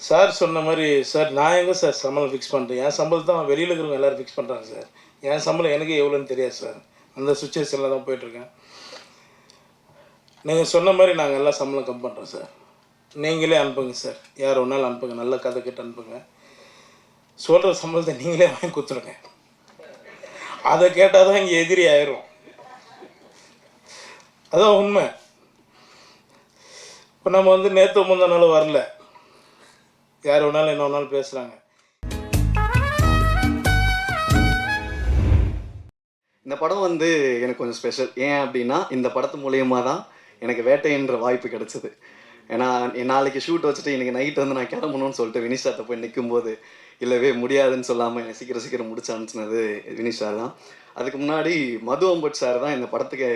Sir சொன்ன மாதிரி sir நான் எங்கே சார் சம்பளம் ஃபிக்ஸ் பண்ணுறேன் என் சம்பளம் தான் வெளியில் இருக்கிறவங்க எல்லோரும் ஃபிக்ஸ் பண்ணுறாங்க சார். என் சம்பளம் எனக்கு எவ்வளோன்னு தெரியாது சார். அந்த சுச்சுவேஷனில் தான் போயிட்டுருக்கேன் நீங்கள் சொன்ன மாதிரி நாங்கள் எல்லாம் சம்பளம் கம் பண்ணுறோம் சார். நீங்களே அனுப்புங்க சார். யார் ஒன்றாலும் அனுப்புங்க. நல்ல கதை கிட்ட அனுப்புங்க. சொல்கிற சம்பளத்தை நீங்களே வாங்கி கொடுத்துருங்க. அதை கேட்டால் தான் இங்கே எதிரி ஆயிரும். அதான் உண்மை. இப்போ நம்ம வந்து நேற்று முந்தின வரல. யார் வேணாலும் என்ன வேணாலும் பேசுகிறாங்க இந்த படம் வந்து எனக்கு கொஞ்சம் ஸ்பெஷல் ஏன் அப்படின்னா இந்த படத்து மூலியமாக தான் எனக்கு வேட்டைன்ற வாய்ப்பு கிடச்சிது. ஏன்னா நாளைக்கு ஷூட் வச்சுட்டு இன்னைக்கு நைட் வந்து நான் கிளம்பணும்னு சொல்லிட்டு வினிஷாத்தை போய் நிற்கும்போது இல்லவே முடியாதுன்னு சொல்லாமல் என்னை சீக்கிரம் சீக்கிரம் முடிச்சு அனுப்பிச்சினது வினிஷ் சார் தான். அதுக்கு முன்னாடி மது அம்பட் சார் தான் இந்த படத்துக்கு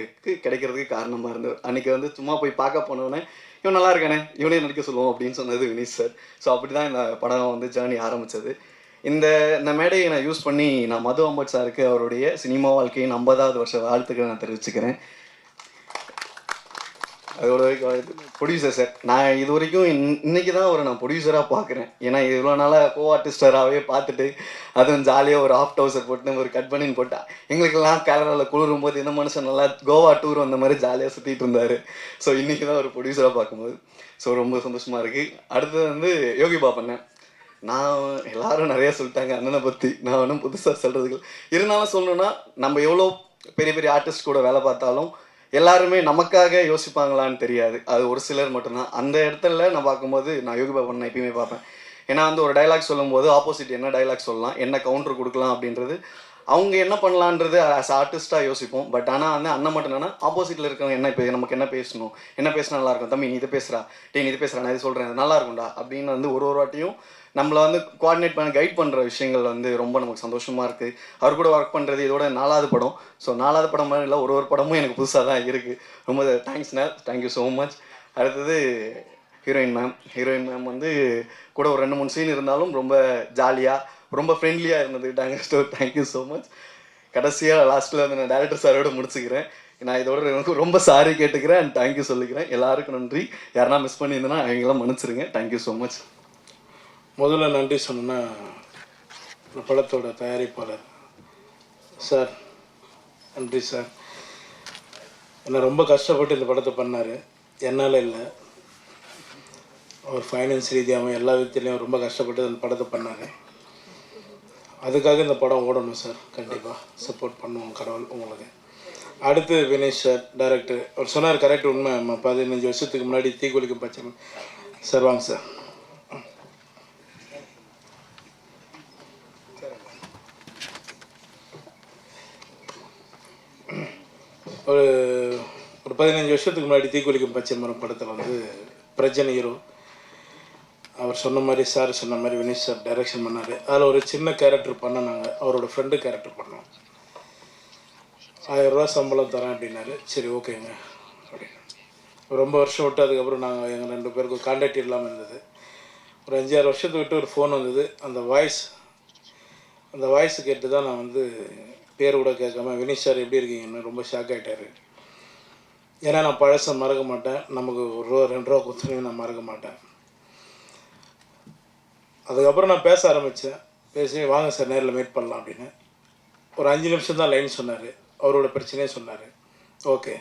கிடைக்கிறதுக்கு காரணமாக இருந்தது அன்றைக்கி வந்து சும்மா போய் பார்க்க போனோடனே இவன் நல்லா இருக்கானே இவனே நடிக்க சொல்லுவோம் அப்படின்னு சொன்னது வினீத் சார் ஸோ அப்படி தான் இந்த படம் வந்து ஜேர்னி ஆரம்பித்தது இந்த இந்த மேடையை நான் யூஸ் பண்ணி நான் மது அம்பட் சாருக்கு அவருடைய சினிமா வாழ்க்கையின் ஐம்பதாவது வருஷ வாழ்த்துக்களை நான் தெரிவிச்சுக்கிறேன். அதோட ப்ரொடியூசர் சார் நான் இது வரைக்கும் இன் இன்னைக்கு தான் அவரை நான் ப்ரொடியூசராக பார்க்குறேன் ஏன்னா இவ்வளோ நாளாக கோ ஆர்டிஸ்டராகவே பார்த்துட்டு அதுவும் ஜாலியாக ஒரு ஆஃப் டவுசர் போட்டு ஒரு கட் பண்ணின்னு போட்டா எங்களுக்கெல்லாம் கேலராவில் குளிரும் போது இந்த மனுஷன் நல்லா கோவா டூர் வந்த மாதிரி ஜாலியாக சுற்றிட்டு இருந்தார். ஸோ இன்றைக்கி தான் ஒரு ப்ரொடியூசராக பார்க்கும்போது. ஸோ ரொம்ப சந்தோஷமாக இருக்குது அடுத்தது வந்து யோகி பாப்பண்ணேன் நான் எல்லாரும் நிறையா சொல்லிட்டாங்க அண்ணனை பற்றி நான் ஒன்றும் புதுசாக சொல்கிறதுக்கு இருந்தாலும் சொல்லணுன்னா நம்ம எவ்வளோ பெரிய பெரிய ஆர்டிஸ்ட் கூட வேலை பார்த்தாலும் எல்லாருமே நமக்காக யோசிப்பாங்களான்னு தெரியாது. அது ஒரு சிலர் மட்டும்தான். அந்த இடத்துல நான் பார்க்கும்போது நான் யோகி பாபன் நான் எப்பயுமே பார்ப்பேன். ஏன்னா வந்து ஒரு டைலாக் சொல்லும்போது ஆப்போசிட் என்ன டைலாக் சொல்லலாம் என்ன கவுண்டர் கொடுக்கலாம் அப்படின்றது அவங்க என்ன பண்ணலான்றது ஆஸ் ஆர்டிஸ்டாக யோசிப்போம். பட் ஆனால் வந்து அண்ணன் மட்டும் என்னன்னா ஆப்போசிட்டில் இருக்கிறவங்க என்ன இப்போ நமக்கு என்ன பேசணும்? என்ன பேசினா நல்லாயிருக்கும் தம்பி நீ இது பேசுகிறா டே நீ இது பேசுகிறா நான் இது சொல்கிறேன் நல்லா இருக்கும்டா அப்படின்னு வந்து ஒரு ஒரு வாட்டியும் நம்மளை வந்து கோஆர்டினேட் பண்ண கைட் பண்ணுற விஷயங்கள் வந்து ரொம்ப நமக்கு சந்தோஷமாக இருக்குது அவர் கூட ஒர்க் பண்ணுறது இதோட நாலாவது படம். ஸோ நாலாவது படம் மாதிரி இல்லை ஒரு ஒரு படமும் எனக்கு புதுசாக தான் இருக்குது ரொம்ப தேங்க்ஸ்ண்ணா தேங்க்யூ ஸோ மச் அடுத்தது ஹீரோயின் மேம் ஹீரோயின் மேம் வந்து கூட ஒரு ரெண்டு மூணு சீன் இருந்தாலும் ரொம்ப ஜாலியாக ரொம்ப ஃப்ரெண்ட்லியாக இருந்ததுக்கிட்டாங்க so thank you so much கடைசியாக லாஸ்ட்டில் வந்து நான் டேரக்டர் சாரோட முடிச்சுக்கிறேன். நான் இதோட எனக்கு ரொம்ப சாரி கேட்டுக்கிறேன். அண்ட் தேங்க்யூ சொல்லிக்கிறேன். எல்லாருக்கும் நன்றி. யாருனா மிஸ் பண்ணியிருந்தேன்னா அவங்களாம் மன்னிச்சிருங்க. தேங்க்யூ ஸோ மச் முதல்ல நன்றி சொன்னேன்னா இந்த படத்தோட தயாரிப்பாளர் சார் நன்றி சார் என்னை ரொம்ப கஷ்டப்பட்டு இந்த படத்தை பண்ணார். என்னால் இல்லை. அவர் ஃபைனான்ஸ் ரீதியாகவும் எல்லா விதத்துலேயும் ரொம்ப கஷ்டப்பட்டு இந்த படத்தை பண்ணார். அதுக்காக இந்த படம் ஓடணும் சார் கண்டிப்பாக சப்போர்ட் பண்ணுவோம் கடவுள் உங்களுக்கு. அடுத்து வினேஷ் சார் டேரக்டர் அவர் சொன்னார் கரெக்ட் உண்மை. பதினஞ்சு வருஷத்துக்கு முன்னாடி தீக்குளிக்கும் பச்சை சார் வாங்க சார் ஒரு ஒரு பதினஞ்சு வருஷத்துக்கு முன்னாடி தீக்குளிக்கும் பச்சை மரம் படத்தில் வந்து பிரஜன் ஹீரோ. அவர் சொன்ன மாதிரி சார் சொன்ன மாதிரி வினேஷ் சார் டைரக்ஷன் பண்ணார். அதில் ஒரு சின்ன கேரக்டர் பண்ண நாங்கள் அவரோட ஃப்ரெண்டு கேரக்டர் பண்ணோம். ஆயிரம் ரூபா சம்பளம் தரேன் அப்படின்னாரு. சரி ஓகேங்க. அப்படின்னு ரொம்ப வருஷம் விட்டு அதுக்கப்புறம் நாங்கள் எங்கள் ரெண்டு பேருக்கும் கான்டாக்ட் இல்லாமல் இருந்தது. ஒரு அஞ்சாறு வருஷத்துக்கு விட்டு ஒரு ஃபோன் வந்தது. அந்த வாய்ஸ் அந்த வாய்ஸ் கேட்டு தான் நான் வந்து பேர் கூட கேட்காம வினிஷ் சார் எப்படி இருக்கீங்கன்னு ரொம்ப ஷாக் ஆகிட்டாரு ஏன்னா நான் பழசை மறக்க மாட்டேன். நமக்கு ஒரு ரூபா ரெண்டு ரூபா கொடுத்துருங்க நான் மறக்க மாட்டேன். அதுக்கப்புறம் நான் பேச ஆரம்பித்தேன் பேசி வாங்க சார் நேரில் மீட் பண்ணலாம் அப்படின்னு. ஒரு அஞ்சு நிமிஷம் தான் லைன் சொன்னார். அவரோட பிரச்சனையே சொன்னார். ஓகே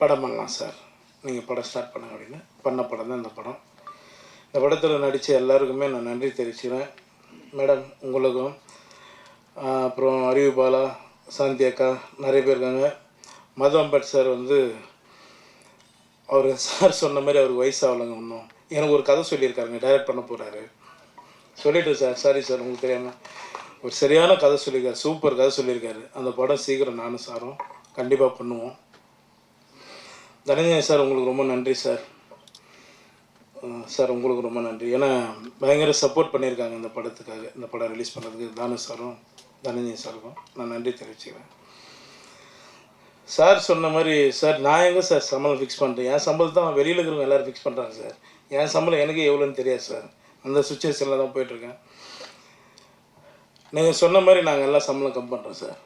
படம் பண்ணலாம் சார் நீங்கள் படம் ஸ்டார்ட் பண்ணுங்க அப்படின்னு. பண்ண படம் தான் இந்த படம். இந்த படத்தில் நடித்த எல்லாருக்குமே நான் நன்றி தெரிவிச்சுக்கிறேன். மேடம் உங்களுக்கும் அப்புறம் அறிவு பாலா சாந்தி அக்கா நிறைய பேர் இருக்காங்க. மது அம்பட் சார் வந்து அவர் சார் சொன்ன மாதிரி அவருக்கு வயசாகலைங்க ஒன்றும் எனக்கு ஒரு கதை சொல்லியிருக்காருங்க டைரக்ட் பண்ண போகிறாரு சொல்லிட்டு சார் சாரி சார் உங்களுக்கு தெரியாமல் ஒரு சரியான கதை சொல்லியிருக்காரு சூப்பர் கதை சொல்லியிருக்காரு. அந்த படம் சீக்கிரம் நானும் சாரும். கண்டிப்பாக பண்ணுவோம். தனஞ்சயன் சார் உங்களுக்கு ரொம்ப நன்றி சார். சார் உங்களுக்கு ரொம்ப நன்றி. ஏன்னா பயங்கர சப்போர்ட் பண்ணியிருக்காங்க இந்த படத்துக்காக. இந்த படம் ரிலீஸ் பண்ணுறதுக்கு தானு சாரும் தனஞ்சயன் சாருக்கும் நான் நன்றி தெரிவிச்சுக்கிறேன். சார் சொன்ன மாதிரி சார் நான் எங்கே சார் சம்பளம் ஃபிக்ஸ் பண்ணுறேன் என் சம்பளம் தான் வெளியில் இருக்கிறவங்க எல்லோரும் ஃபிக்ஸ் பண்ணுறாங்க சார். என் சம்பளம் எனக்கு எவ்வளோன்னு தெரியாது சார். அந்த சுச்சுவேஷனில் தான் போயிட்டுருக்கேன். நீங்கள் சொன்ன மாதிரி நாங்கள் எல்லாம் சம்பளம் கம் பண்ணுறோம் சார்.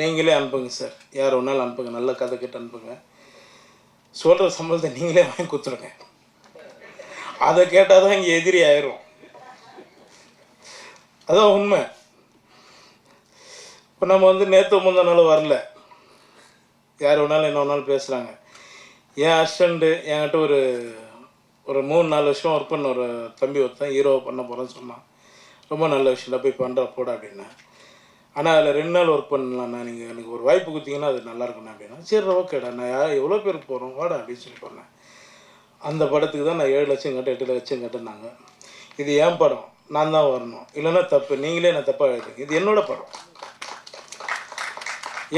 நீங்களே அனுப்புங்க சார். யார் வேணாலும் அனுப்புங்க. நல்ல கதை கிட்ட அனுப்புங்க. சொல்கிற சம்பளத்தை நீங்களே வாங்கி கொடுத்துருங்க அதை கேட்டால் தான் இங்கே எதிரி ஆயிரும். அதான் உண்மை. இப்போ நம்ம வந்து நேற்று முந்தா வரல. யார் வேணாலும் என்ன வேணாலும் பேசுகிறாங்க என் அசிஸ்டண்ட்டு என்கிட்ட ஒரு ஒரு மூணு நாலு வருஷம் ஒர்க் பண்ண ஒரு தம்பி ஒருத்தன் ஹீரோவை பண்ண போகிறேன்னு சொன்னான். ரொம்ப நல்ல விஷயம் போய் பண்ணுற போட அப்படின்னா. ஆனால் அதில் ரெண்டு நாள் ஒர்க் பண்ணலாம்ண்ணா நீங்கள் எனக்கு ஒரு வாய்ப்பு கொடுத்தீங்கன்னா அது நல்லாயிருக்குண்ணா அப்படின்னா. சரி ஓகேடா நான் யார் எவ்வளோ பேருக்கு போகிறோம் வாடா அப்படின்னு சொல்லி போனேன். அந்த படத்துக்கு தான் நான் ஏழு லட்சம் கட்ட எட்டு லட்சம் கட்டினாங்க இது என் படம்? நான் தான் வரணும். இல்லைன்னா தப்பு. நீங்களே நான் தப்பாக எழுதுங்க இது என்னோட படம்.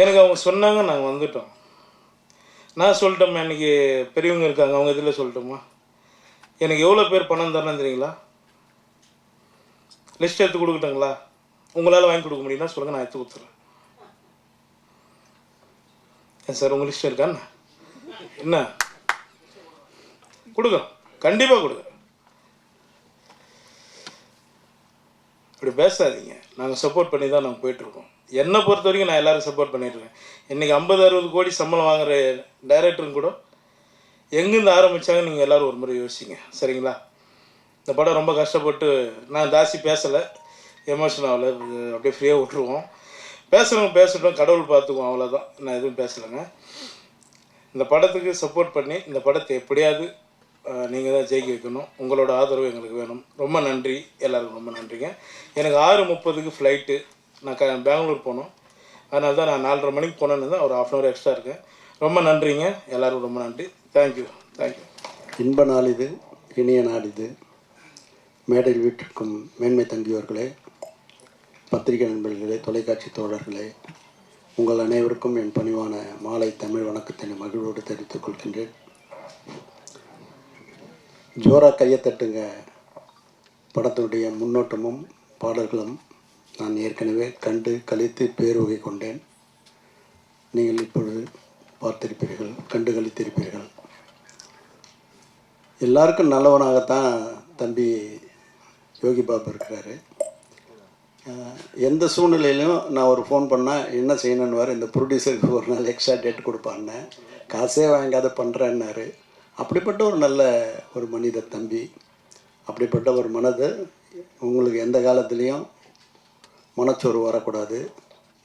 எனக்கு அவங்க சொன்னாங்க நாங்கள் வந்துட்டோம். நான் சொல்லிட்டோம்மா இன்னைக்கு பெரியவங்க இருக்காங்க. அவங்க இதில் சொல்லட்டுமா? எனக்கு எவ்வளோ பேர் பணம் தரணும் தெரியுங்களா? லிஸ்ட் எடுத்து கொடுக்கட்டுங்களா? உங்களால் வாங்கி கொடுக்க முடியும்னா சொல்லுங்கள் நான் எடுத்து கொடுத்துறேன். ஏன் சார் உங்கள் லிஸ்ட் இருக்காண்ணா என்ன? கொடுக்குறோம் கண்டிப்பாக கொடுக்குறோம் இப்படி பேசாதீங்க. நாங்கள் சப்போர்ட் பண்ணி தான் நாங்கள் போயிட்டுருக்கோம். என்னை பொறுத்த வரைக்கும் நான் எல்லோரும் சப்போர்ட் பண்ணிட்டுருக்கேன். இன்றைக்கி ஐம்பது அறுபது கோடி சம்பளம் வாங்குற டைரக்டரும் கூட எங்கேருந்து ஆரம்பித்தாங்க நீங்கள் எல்லோரும் ஒரு முறை யோசிங்க. சரிங்களா? இந்த படம் ரொம்ப கஷ்டப்பட்டு நான் ஜாஸ்தி பேசலை. எமோஷன் ஆகல. அப்படியே ஃப்ரீயாக விட்டுருவோம். பேசுகிறவங்க பேசட்டும் கடவுள் பார்த்துக்குவோம் அவ்வளோதான் நான் எதுவும் பேசலைங்க. இந்த படத்துக்கு சப்போர்ட் பண்ணி இந்த படத்தை எப்படியாவது நீங்கள் தான் ஜெயிக்க வைக்கணும். உங்களோட ஆதரவு எங்களுக்கு வேணும். ரொம்ப நன்றி. எல்லாருக்கும் ரொம்ப நன்றிங்க. எனக்கு ஆறு முப்பதுக்கு ஃப்ளைட்டு நான் க பெங்களூர் போகணும் அதனால தான் நான் நாலரை மணிக்கு போனேன்னு தான் ஒரு ஆஃப் அன் ஹவர் எக்ஸ்ட்ரா இருக்கேன். ரொம்ப நன்றிங்க. எல்லாருக்கும் ரொம்ப நன்றி. தேங்க்யூ தேங்க்யூ இன்ப நாள் இது இனிய நாள் இது. மேடையில் வீட்டிற்கும் மேன்மை தங்கியவர்களே பத்திரிகை நண்பர்களே தொலைக்காட்சி தோழர்களே உங்கள் அனைவருக்கும் என் பணிவான மாலை தமிழ் வணக்கத்தினை மகிழ்வோடு தெரிவித்துக் கொள்கின்றேன். ஜோரா கையை தட்டுங்க. படத்தினுடைய முன்னோட்டமும் பாடல்களும் நான் ஏற்கனவே கண்டு கழித்து பேருவகை கொண்டேன். நீங்கள் இப்பொழுது பார்த்திருப்பீர்கள் கண்டு கழித்திருப்பீர்கள். எல்லாருக்கும் நல்லவனாகத்தான் தம்பி யோகி பாபு இருக்கிறாரு. எந்த சூழ்நிலையிலும் நான் ஒரு ஃபோன் பண்ணால் என்ன செய்யணுன்னு இந்த ப்ரொடியூசருக்கு ஒரு நாள் எக்ஸ்ட்ரா டேட் கொடுப்பான்னு. காசே வாங்காத பண்ணுறேன்னாரு அப்படிப்பட்ட ஒரு நல்ல ஒரு மனித தம்பி அப்படிப்பட்ட ஒரு மனது உங்களுக்கு எந்த காலத்துலேயும் மனச்சோறு வரக்கூடாது.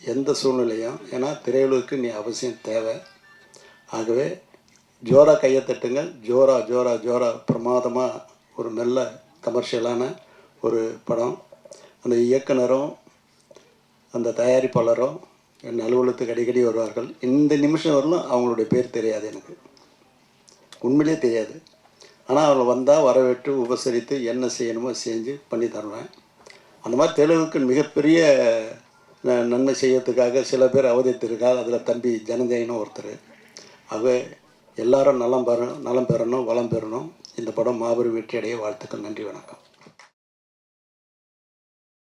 எந்த சூழ்நிலையும் ஏன்னா திரையுலகுக்கு நீ அவசியம் தேவை. ஆகவே ஜோரா கையை தட்டுங்க ஜோரா ஜோரா ஜோரா பிரமாதமாக ஒரு நல்ல கமர்ஷியலான ஒரு படம். அந்த இயக்குனரும் அந்த தயாரிப்பாளரும் என் அலுவலகத்துக்கு அடிக்கடி வருவார்கள். இந்த நிமிஷம் வரலும் அவங்களுடைய பேர் தெரியாது எனக்கு. உண்மையிலே தெரியாது. ஆனால் அவங்க வந்தால் வரவேற்று உபசரித்து என்ன செய்யணுமோ செஞ்சு பண்ணி தருவேன். அந்த மாதிரி தெலுங்குக்கு மிகப்பெரிய ந- நன்மை செய்யறதுக்காக சில பேர் அவதரித்திருக்கார். அதில் தம்பி ஜனஜயனும் ஒருத்தர். அவ எல்லாரும் நலம் பெற நலம் பெறணும் வளம் பெறணும். இந்த படம் மாபெரும் வெற்றி அடைய வாழ்த்துக்கள். நன்றி வணக்கம்.